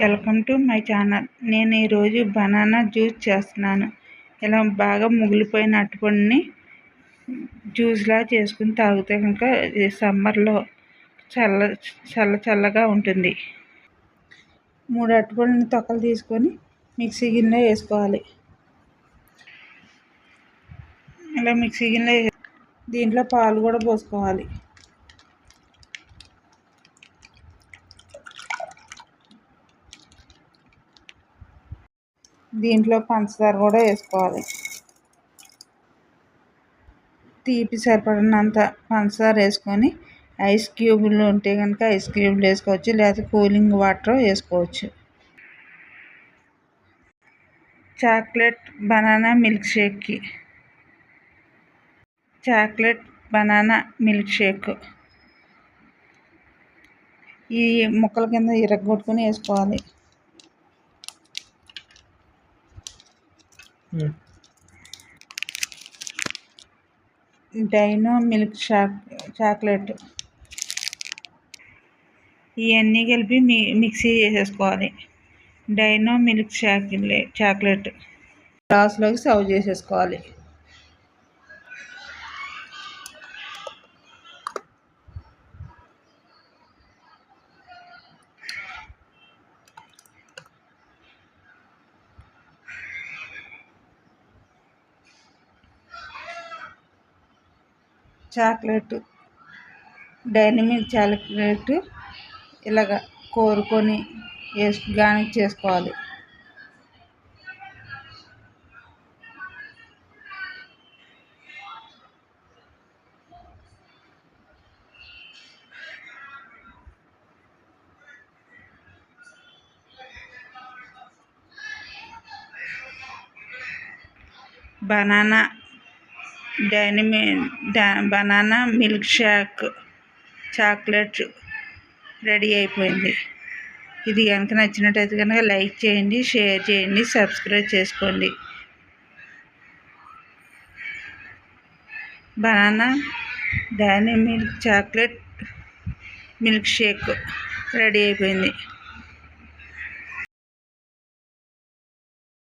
Welcome to my channel. నేను ఈరోజు banana juice చేస్తున్నాను. ఇలా బాగా ముగిలిపోయిన అరటిపండుని జ్యూస్లా చేసుకుని తాగితే కనుక సమ్మర్లో చల్ల చల్ల చల్లగా ఉంటుంది. మూడు అరటిపండుని తొక్కలు తీసుకొని మిక్సీ గిన్నెలో వేసుకోవాలి. ఇలా మిక్సీ గిన్నె దీంట్లో పాలు కూడా పోసుకోవాలి. దీంట్లో పంచదార కూడా వేసుకోవాలి. తీపి సరిపడినంత పంచదార వేసుకొని ఐస్ క్యూబులు ఉంటే కనుక ఐస్ క్యూబులు వేసుకోవచ్చు లేకపోతే కూలింగ్ వాటర్ వేసుకోవచ్చు. Chocolate banana milk షేక్కి. Chocolate banana milkshake. ఈ ముక్కల కింద ఇరగొట్టుకొని వేసుకోవాలి. Dairy Milk choc chocolate. ఇవన్నీ కలిపి మీ మిక్సీ చేసేసుకోవాలి. Dairy Milk chocolate chocolate. గ్లాస్లోకి serve చేసేసుకోవాలి. చాక్లెట్ డైనమిక్ చాక్లెట్ ఇలాగ కోరుకొని వేసి గార్నిష్ చేసుకోవాలి. బనానా డైనమి banana milk shake chocolate ready అయిపోయింది. ఇది కనుక నచ్చినట్టయితే కనుక లైక్ చేయండి షేర్ చేయండి సబ్స్క్రైబ్ చేసుకోండి. Banana Dairy Milk chocolate milkshake ready అయిపోయింది.